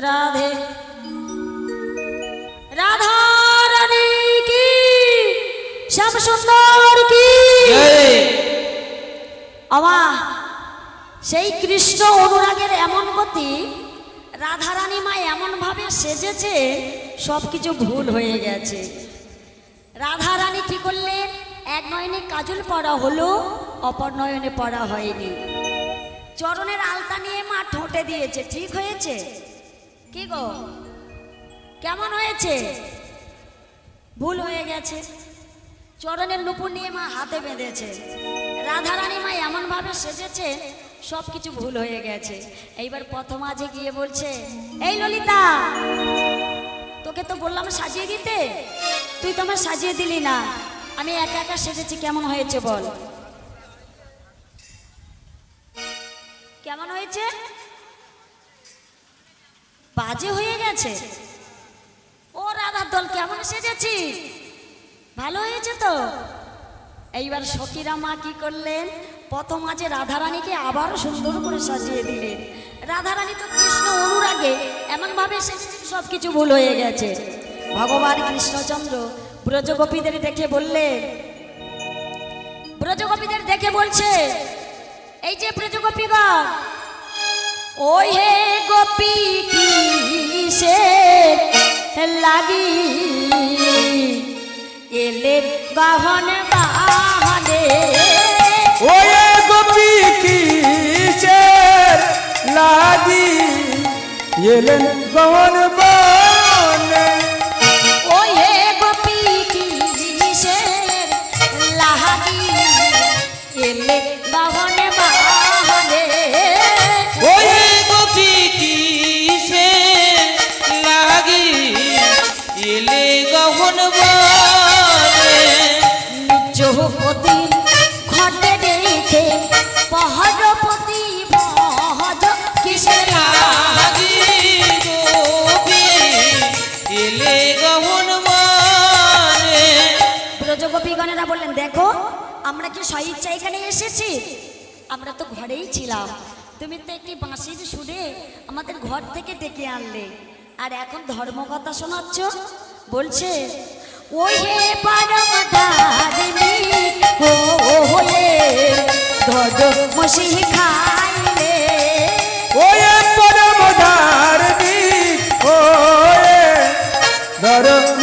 রাধে রাধা। রানী কি? শ্যাম সুন্দর কি? আমা সেই কৃষ্ণ অনুরাগের এমন গতি রাধারানী মা এমনভাবে সেজেছে সব কিছু ভুল হয়ে গেছে। রাধারানী কি করলেন? এক নয়নে কাজল পড়া হলো অপর নয়নে পড়া হয়নি। চরণের আলতা নিয়ে মা ঠোঁটে দিয়েছে ঠিক হয়েছে? কি গো? কেমন হয়েছে? ভুল হয়ে গেছে। চরণের নুপুর নিয়ে মা হাতে বেঁধেছে। রাধারানী মা এমন ভাবে সেজেছে সব কিছু ভুল হয়ে গেছে। এইবার প্রথম আজে গিয়ে বলছে, এই ললিতা, তোকে তো বললাম সাজিয়ে দিতে। তুই তো আমার সাজিয়ে দিলি না। আমি একা একা সেজেছি, কেমন হয়েছে বল? কেমন হয়েছে? বাজে হয়ে গেছে। ও রাধার দল কেমন সেজেছি? ভালো হয়েছে তো? এইবার সখীরা মা কি করলেন? প্রথম আজে রাধারানীকে আবারও সুন্দর করে সাজিয়ে দিলেন। রাধারানী তো কৃষ্ণ অনুরাগে এমনভাবে সেজেছে সব কিছু ভুল হয়ে গেছে। ভগবান কৃষ্ণচন্দ্র ব্রজগোপীদের দেখে বললেন ব্রজগোপীদের দেখে বলছে, এই যে ব্রজগোপীগণ ওই হে গোপী কিসে লাগি? এলে গহন বাহনে। ওয়ে গোপী সে লাগি? এলেন গমন আমরা কি স্বইচ্ছা এখানে এসেছি? আমরা তো ঘরেই ছিলাম। তুমি তো একটি বাঁশির সুরে আমাদের ঘর থেকে ডেকে আনলে। আর এখন ধর্মকথা শোনাচ্ছ? বলছে ওই হে ও ধর্ম ধর্ম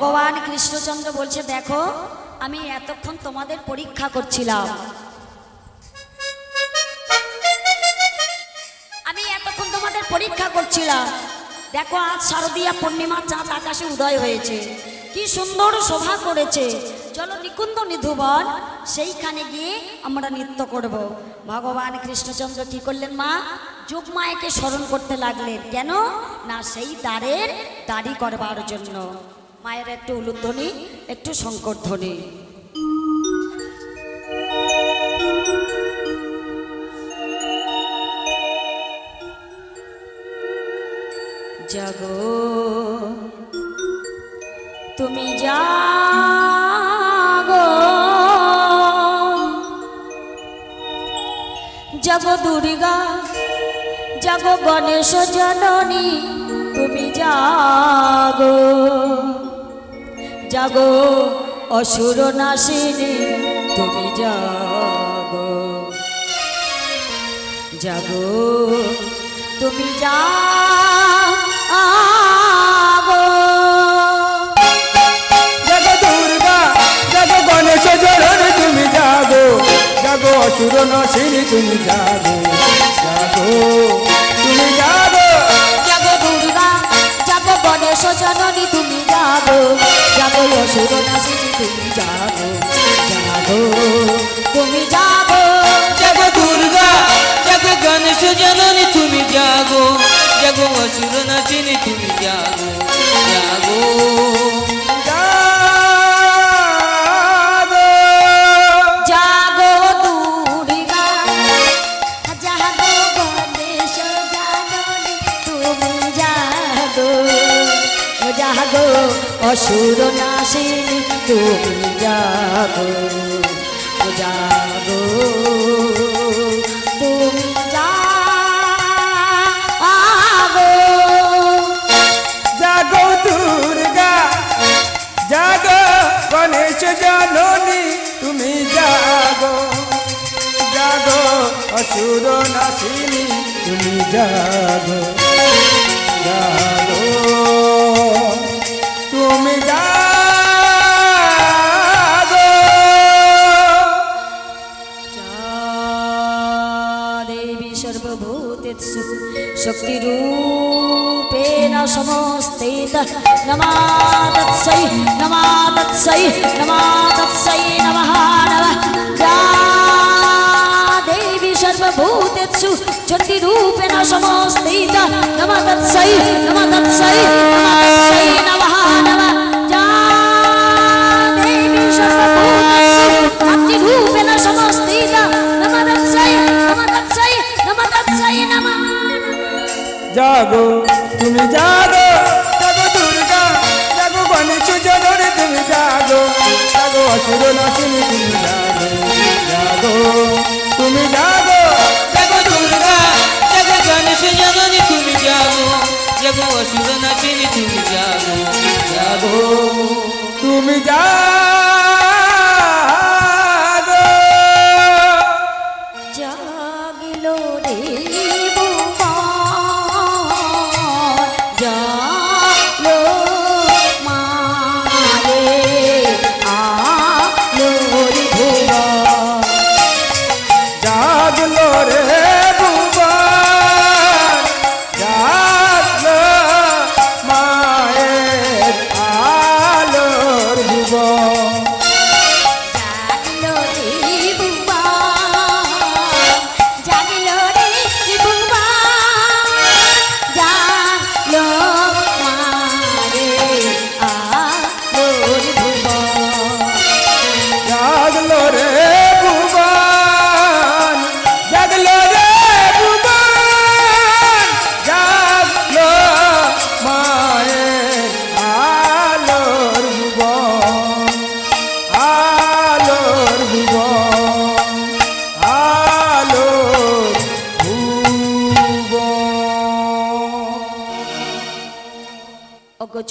ভগবান কৃষ্ণচন্দ্র বলছে, দেখো, আমি এতক্ষণ তোমাদের পরীক্ষা করছিলাম। আমি এতক্ষণ তোমাদের পরীক্ষা করছিলাম। দেখো, আজ শারদীয়া পূর্ণিমা চাঁদ আকাশে উদয় হয়েছে। কি সুন্দর শোভা করেছে। চলো নিকুঞ্জ নিধুবন, সেইখানে গিয়ে আমরা নৃত্য করব। ভগবান কৃষ্ণচন্দ্র কি করলেন মা? যোগমায়াকে স্মরণ করতে লাগলেন। কেন? না, সেই দ্বারের দাড়ি করবার জন্য। মায়ের একটু উলুধ্বনি, একটু শঙ্কর ধ্বনি জাগো, তুমি জাগো। জাগো দুর্গা, জাগো গণেশ জননী, তুমি জাগো। জাগো, অসুর নাশিনী, তুমি জাগো। জাগো, তুমি জাগো। জগ দুর্গা, জগ গণেশ জনন তুমি জাগো। অসুর নসিনী তুমি জাগো জাগো। জাগো। গণেশ জননী, তুমি যাব। যাব অসুর নাসিনী তুমি যাব যাব। তুমি যাব। জাগো দুর্গা জাগো গণেশ জননী, তুমি জাগো জাগো অসুর তুমি জাগো জাগো সর্বভূতেষু শক্তিরূপেণ সমস্তেত নমা তৎসৈ নমা তৎসৈ নমা তৎসৈ নমঃ। নমঃ যা দেবী সর্বভূতেষু চণ্ডীরূপেণ সমস্তেত নমা তৎসৈ নমা তৎসৈ নমা তৎসৈ নমঃ। জাগো, তুমি জাগো জাগো দুর্গা, জাগো গণেশ জননী, তুমি জাগো জাগো অসুর নাসিনী তুমি জাগো জাগো, তুমি জাগো জাগো দুর্গা, জাগো গণেশ জননী, তুমি জাগো জাগো অসুর নাচিনি তুমি জাগো জাগো, তুমি জাগো।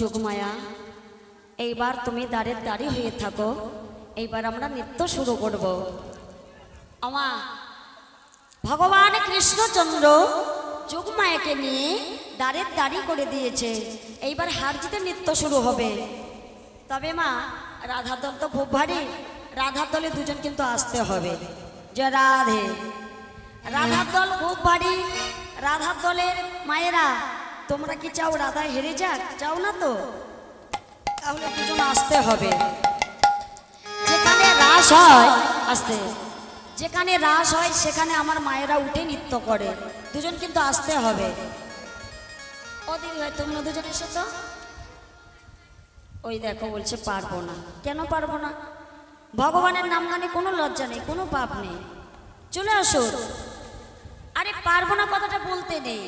যোগমায়া, এইবার তুমি দাঁড়ি হয়ে থাকো, এইবার আমরা নৃত্য শুরু করব। আমা, ভগবান কৃষ্ণচন্দ্র যোগমায়াকে নিয়ে দাঁড়ের দাঁড়ি করে দিয়েছে, এইবার হার জিতে নৃত্য শুরু হবে। তবে মা রাধার দল তো খুব ভারী রাধার দলে দুজন কিন্তু আসতে হবে। যে রাধে। রাধার দল খুব ভারী রাধার দলের মায়েরা তোমরা কি চাও রাধা হেরে যাক? চাও না তো? তাহলে দুজন আসতে হবে। যেখানে রাস হয়, আসতে। যেখানে রাস হয়, সেখানে আমার মায়েরা উঠে নৃত্য করে। দুজন কিন্তু আসতে হবে। দিদি ভাই তোমরা দুজন এসো তো ওই দেখো বলছে পারব না। কেন পারব না? ভগবানের নাম গানে কোনো লজ্জা নেই, কোনো পাপ নেই। চলে আসো। আরে পারব না কথাটা বলতে নেই।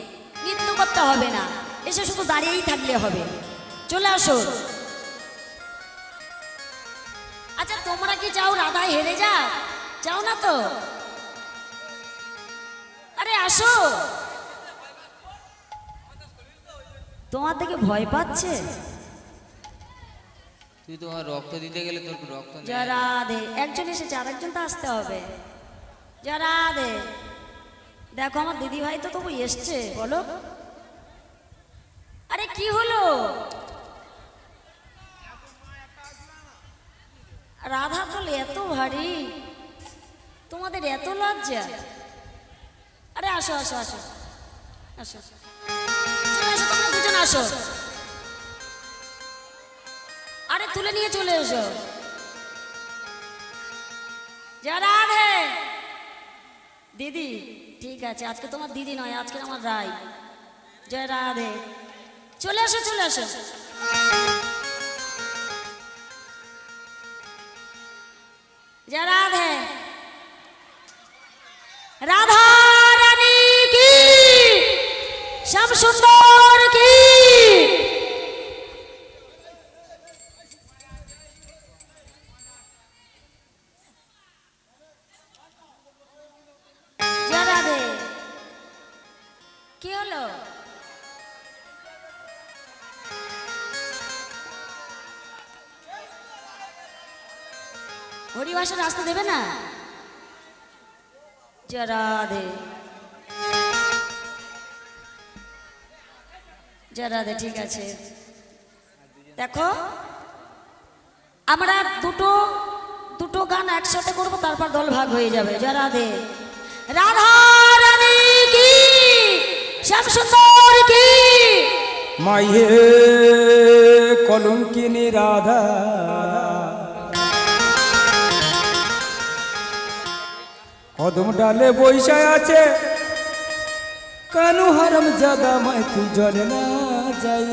নৃত্য করতে হবে না। এসে শুধু দাঁড়িয়েই থাকলে হবে। চলে আসো। আচ্ছা তোমরা কি চাও রাধা হেরে যা চাও না তো? আরে আসো। তোমার থেকে ভয় পাচ্ছে? তুই তো আমার রক্ত দিতে গেলে তোর রক্ত যারা দে একজন এসেছে আরেকজন তো আসতে হবে। যারা দে দেখো, আমার দিদি ভাই তো তবু এসছে, বলো। আরে, কি হলো? রাধা তল এত ভারী। তোমাদের এত লজ্জা? আরে, আসো আসো আসো। আসো আসো। তোমরা দুজন, আসো। আরে, তুলে নিয়ে চলে এসো। যারা রে দিদি, ঠিক আছে, আজকে তোমার দিদি নয়, আজকে আমার রায় জয় রাধে। চলে আসো চলে আসো জয় রাধে। রাধা হরিবাসের রাস্তা দেবে না? জয় রাধে। জয় রাধে, ঠিক আছে। দেখো, আমরা দুটো দুটো গান একসাথে করব, তারপর দল ভাগ হয়ে যাবে। জয় রাধে। রাধা রানী কি? শ্যাম সুন্দর কলঙ্কিনী রাধা। কদম ডালে বৈশায় আছে। কানু হারাম জাদা মাই তুই জলে না যায়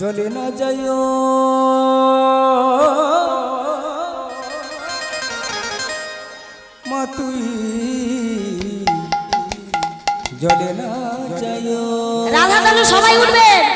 জলে না যায় মা তুই জলে না যায় রাধা তাহলে সবাই উঠবেন।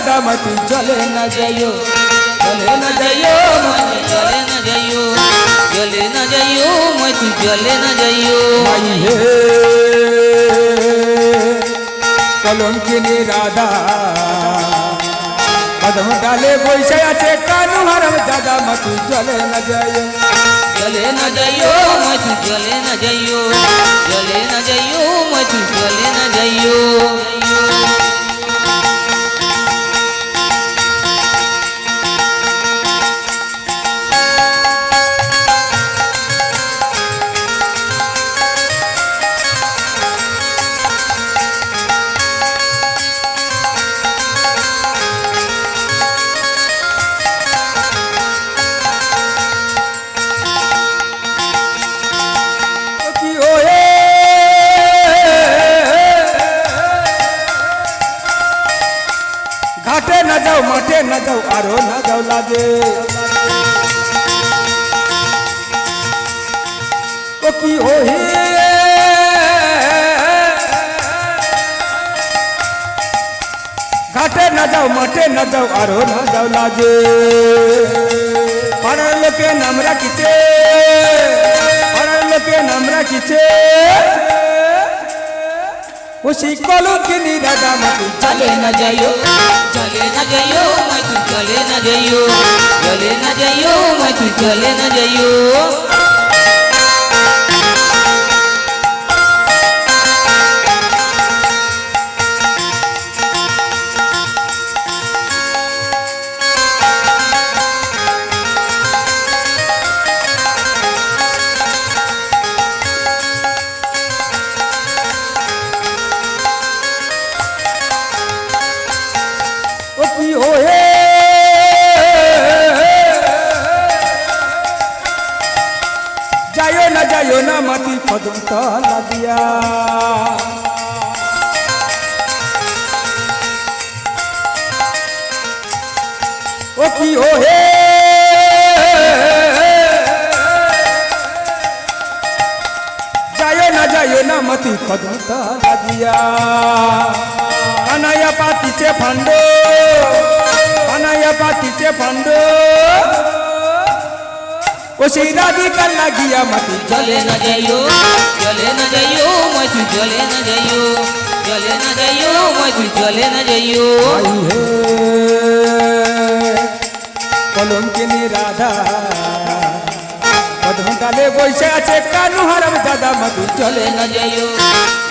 হারাম দাদা মতি চলে না যাইও চলে না যাইও জলে না যাইও জলে না যাইও মই তুই জলে না যাইও মাই হে কলঙ্কিনী রাধা কদম ডালে বসে আছে কানু হারাম দাদা মতি চলে না যাইও জলে না যাইও মই তুই জলে না যাইও জলে না যাইও মই তুই জলে না যাইও যাও আরও না যাও লাগে পাড়ার লোকে নাম রাখিছে পাড়ার লোকে নাম রাখিছে সেই কলকিনী রাধা মাটি জলে না যাইও জলে না যাইও মই তুই জলে না যাইও জলে না যাইও মই জলে না যাইও কদম তলা দিয়া কানাইয়া পাতিছে ফান্ড কানাইয়া পাতিছে ফান্ড ও সেই রাধিকা লাগিয়া মাটি জলে না যাইও জলে না যাইও মই জলে না যাইও জলে না যাইও মই জলে না যাইও। কলঙ্কিনী রাধা কদম ডালে বসে আছে কানু হারাম দাদা মাটি চলে জলে না যাইও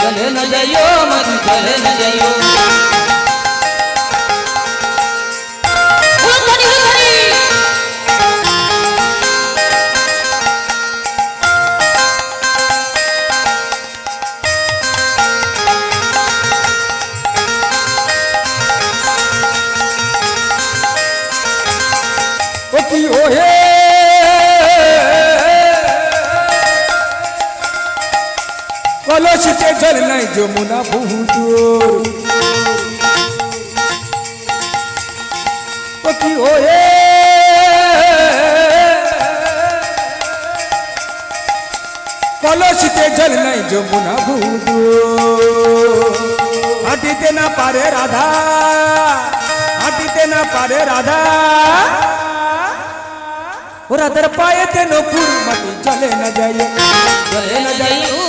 জলে না যাইও মই তুই জলে না যাইও হুলুধ্বনি, হুলুধ্বনি। হে কলসিতে জল নাই যমুনা বহুত ও কি ও হে কলসিতে জল নাই যমুনা বহুত হাঁটিতে না পারে রাধা, হাঁটিতে না পারে রাধা। ও রাধার পায়েতে নপুর মাটি চলে না যায় জলে না যাইও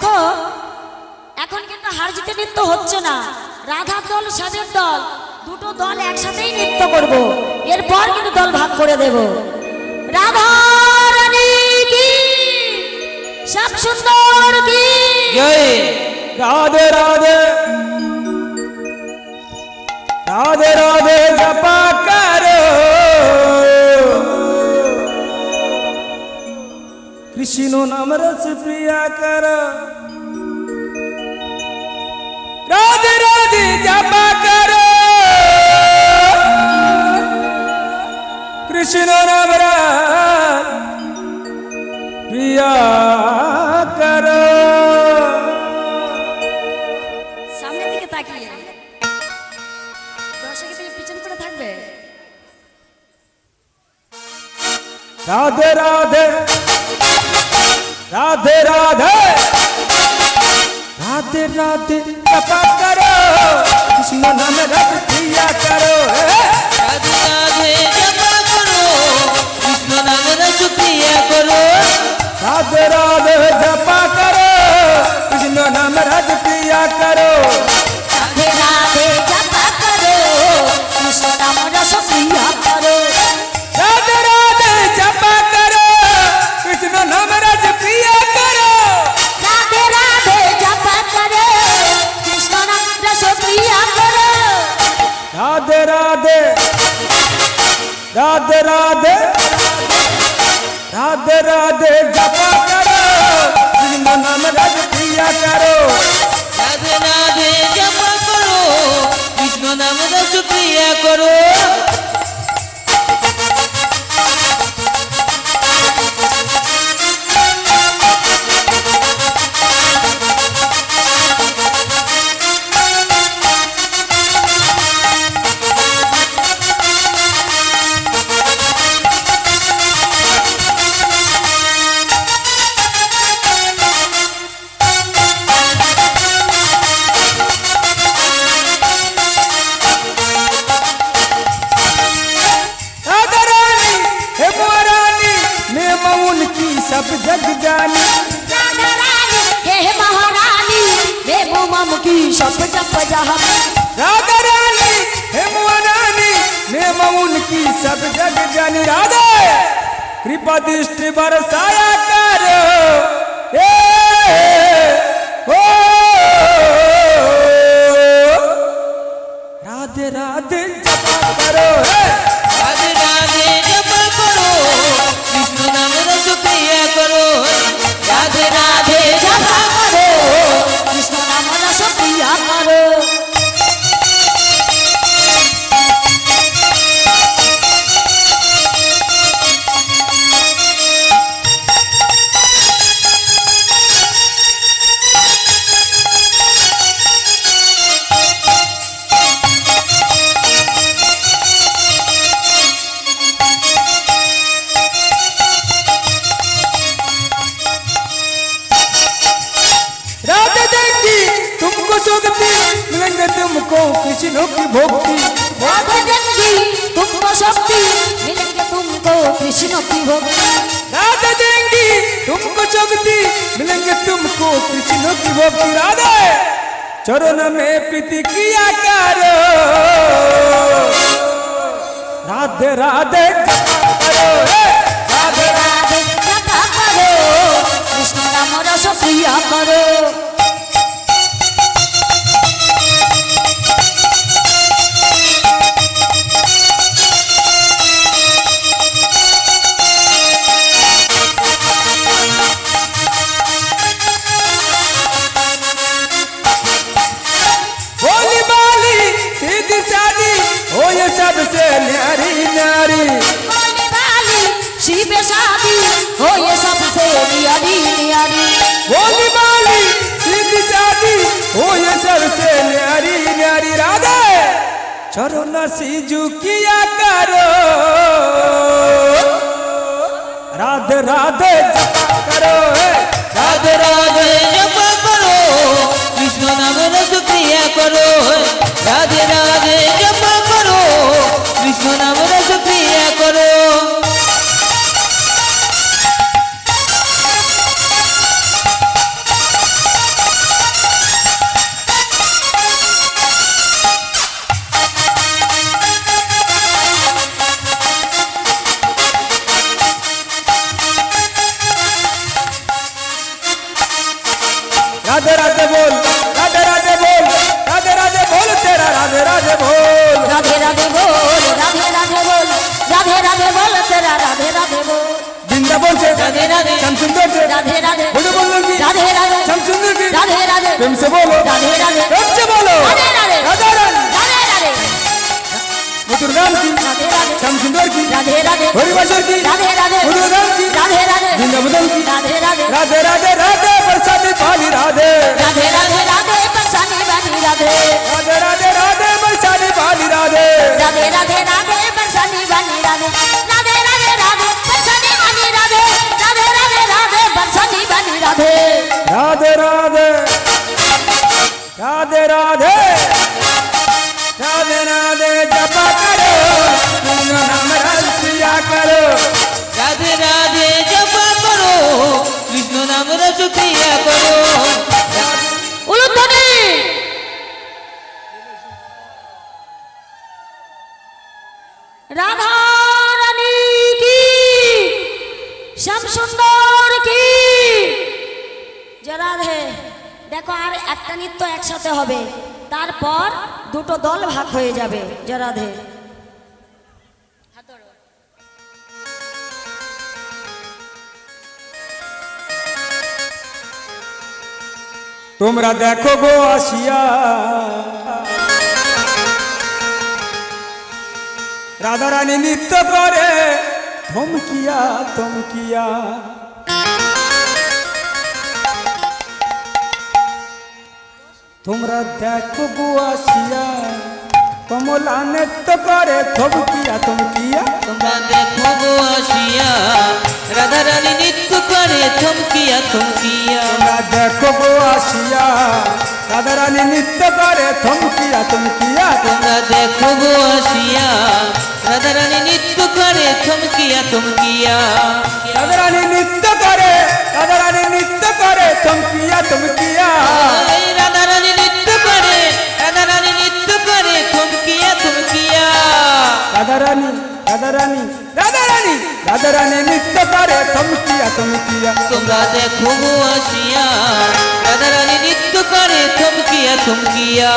দেখো, এখন কিন্তু হার জিতে নৃত্য হচ্ছে না। রাধার দল শ্যামের দল, দুটো দল একসাথেই নৃত্য করব। এরপর কিন্তু দল ভাগ করে দেব। রাধা শ্যাম সুন্দর রাধে রাধে। রাধে রাধে জপা কৃষ্ণ নাম রস প্রিয়া কর। রাধে রাধে জপা করো। কৃষ্ণ নাম প্রিয়া করো। সামনের দিকে তাকিয়ে। দর্শকের দিকে পিছন করে থাকবে। রাধে রাধে রাধে রাধে রাধে রাধে জপা করো কৃষ্ণ নাম রস প্রিয়া করো হে। রাধে রাধে জপা করো কৃষ্ণ নাম রস প্রিয়া করো রাধে রাধে জপা করো কৃষ্ণ নাম রস প্রিয়া রাধে রাধে। রাধে রাধে। सब जग जानी हे महारानी हे मोमम की शप जप राधा रानी हे महारानी मैं मऊन की सब जग जानी राधा कृपा दृष्टि बरसाया करो ए, ओ, राधे राधे जपा करो चरण में प्रीति किया करो। राधे राधे करो। सबसे न्यारी न्यारी बोली वाली शिव शादी हो ये सबसे नियारी नियारी बोली बाली सीधी सादी हो ये सबसे न्यारी न्यारी राधे चरण सीजू किया करो राधे राधे जपा करो हे। রাধে রাধে জপ করো কৃষ্ণ নাম রস ক্রিয়া করো রাধে রাধে জপ করো বিষ্ণু নাম রস প্রিয়া করো। রাধে রাধে বল রাধে রাধে বল রাধে রাধে বল তেরা রাধে রাধে বল। রাধে রাধে বল। राधे राधे श्याम सुंदर से राधे राधे बोलो बोलो की राधे राधे श्याम सुंदर की राधे राधे प्रेम से बोलो राधे राधे प्रेम से बोलो राधे राधे राधा रानी राधे राधे मधुर नाम की राधे राधे श्याम सुंदर की राधे राधे हरिवंशर की राधे राधे मधुर नाम की राधे राधे वृंदावन की राधे राधे राधे राधे राधे बरसाती पाली राधे राधे राधे राधे बरसानी बनी राधे राधे राधे राधे बरसाती पाली राधे राधे राधे राधे बरसानी बनी राधे राधे राधे राधे बरसानी राधे राधे জানি বানি রাধে। রাধে রাধে। রাধে রাধে। রাধে রাধে। দুটো দল ভাগ হয়ে যাবে। জরাধে তোমরা দেখো গো আসিয়া। রাধারানী নৃত্য করে থমকিয়া থমকিয়া তোমরা দেখো গো আসিয়া। কমলা নৃত্য করে থমকিয়া থমকিয়া। তোমরা দেখো গো আসিয়া রাধা রানী নৃত্য করে থমকিয়া থমকিয়া। তোমরা দেখো গো আসিয়া রাধারানী নৃত্য করে থমকিয়া থমকিয়া। তোমরা দেখো গো আসিয়া রাধা রানী নৃত্য করে থমকিয়া থমকিয়া। রাধারানী নৃত্য করে রাধারানী নৃত্য করে থমকিয়া থমকিয়া। রাধা রানী নৃত্য করে রাধা রানী নৃত্য থমকিয়া রাধারানী রাধারানী রাধারানী রাধারানী নৃত্য করে থমকিয়া থমকিয়া। তোমরা দেখো আসিয়া। রাধা রানী নৃত্য করে থমকিয়া থমকিয়া।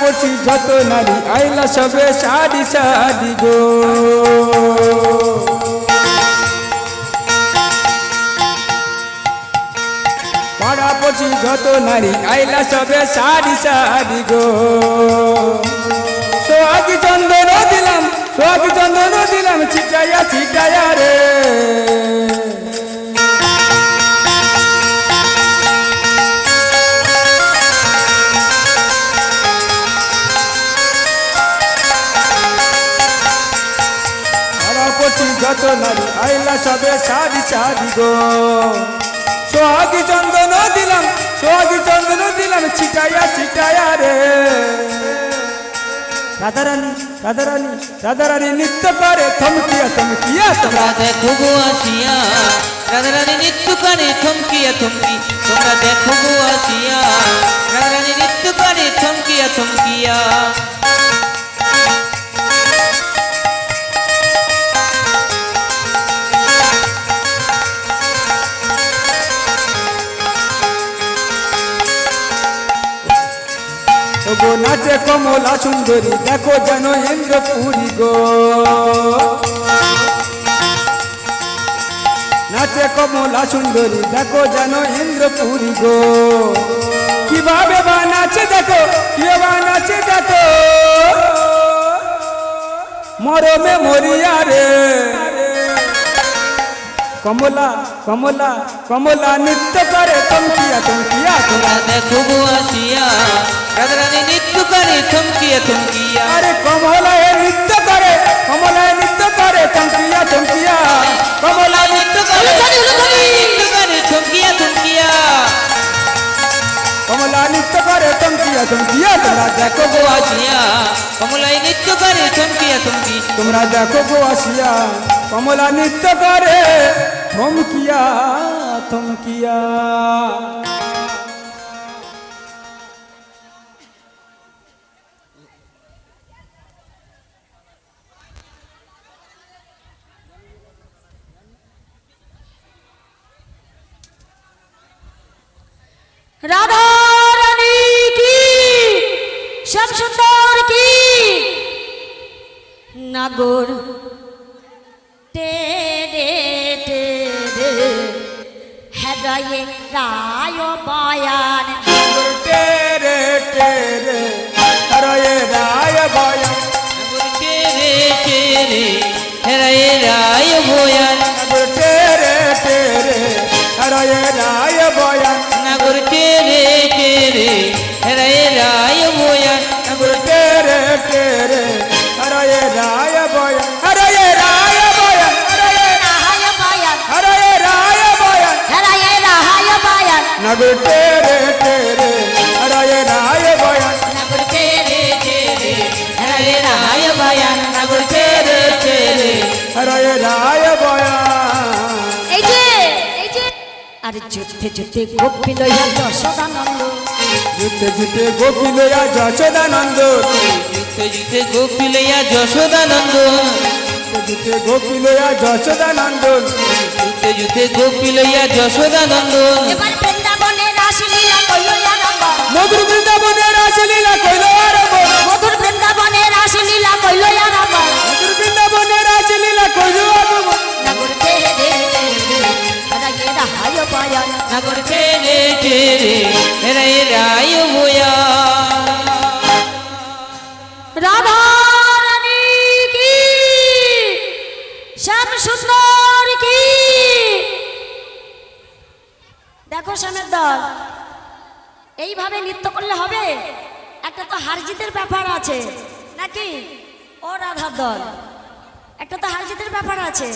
পড়ছি যত নারী, আইলা সবে সারি সারি গো। পাড়া পড়ছি যত নারী, আইলা সবে সারি সারি গো। সোহাগী চন্দন দিলাম, সোহাগী চন্দন দিলাম, ছিটাইয়া ছিটাইয়া রে। যত নারী আইলা সবে সারি সারি গো। সোহাগী চন্দন দিলাম, সোহাগী চন্দন দিলাম, ছিটাইয়া ছিটাইয়া রে। রাধারানী রাধারানী রাধারানী নৃত্য করে থমকিয়া থমকিয়া তোমরা। দেখো গো আসিয়া, রাধারানী নৃত্য করে থমকিয়া, থমকি। তোমরা দেখো গো আসিয়া, রাধারানী নৃত্য করে থমকিয়া থমকিয়া। গো, নাচে কমলা সুন্দরী, দেখো যেন ইন্দ্রপুরী গো। নাচে কমলা সুন্দরী, দেখো যেন ইন্দ্রপুরী গো। কীভাবে বা নাচে দেখো, কীভাবে নাচে দেখো। মরমে মরিয়া রে। কমলা কমলা কমলা নৃত্য করে তমকিয়া তমকিয়া তোমরা দেখো আসিয়া। রাধারানী নৃত্য করে থমকিয়া থমকিয়া। আরে কমলায় নৃত্য করে কমলায় নৃত্য করে চমকিয়া চমকিয়া কমলা নৃত্য করে নৃত্য করে থমকিয়া থমকিয়া। কমলা নৃত্য করে চমকিয়া চমকিয়া তোমরা দেখো গো আসিয়া। কমলাই নৃত্য করে থমকিয়া থমকি তোমরা দেখো গো আসিয়া। কমলা নৃত্য করে থমকিয়া থমকিয়া। রাধা রানী কি? শ্যাম সুন্দর কি? নাগর। টেরে টেরে হেদায়ে রায় বয়ান। টেরে টেরে হরয়ে রায় বয়া চেরে চেরে হেরায়ে রায় ভয়ান টেরে টেরে হরয়ে রায় বয়া বয়ান নগর টেরে টেরে হরয়ে রায় বয়া নাগর চেরে চেরে হেরায়ে রায় ভয়ান নাগর চেরে চেরে হরয়ে রায় বয়া এই যে এই যে। আরে যুদ্ধে যুদ্ধে গোপী লইয়া যশোদানন্দ। জিতে জিতে গোপিলয়া যশোদানন্দ। যুদ্ধে যুদ্ধে গোপিলয়া যশোদানন্দ। গোপিলয়া যশোদানন্দ যুদ্ধে যুদ্ধে গোপিলয়া যশোদানন্দ এবার বৃন্দাবনে রাসলীলা কইল মধুর বৃন্দাবনের রাসলীলা কইল মধুর বৃন্দাবনে রাসলীলা কইল মধুর রাসলীলা নগর রাহায় নাগর রায় ভয়ান রাধা শ্যামের দল। এইভাবে নৃত্য করলে হবে? একটা তো হারজিতের ব্যাপার আছে। নাকি? ও রাধার দল। একটা তো হারজিতের ব্যাপার আছে।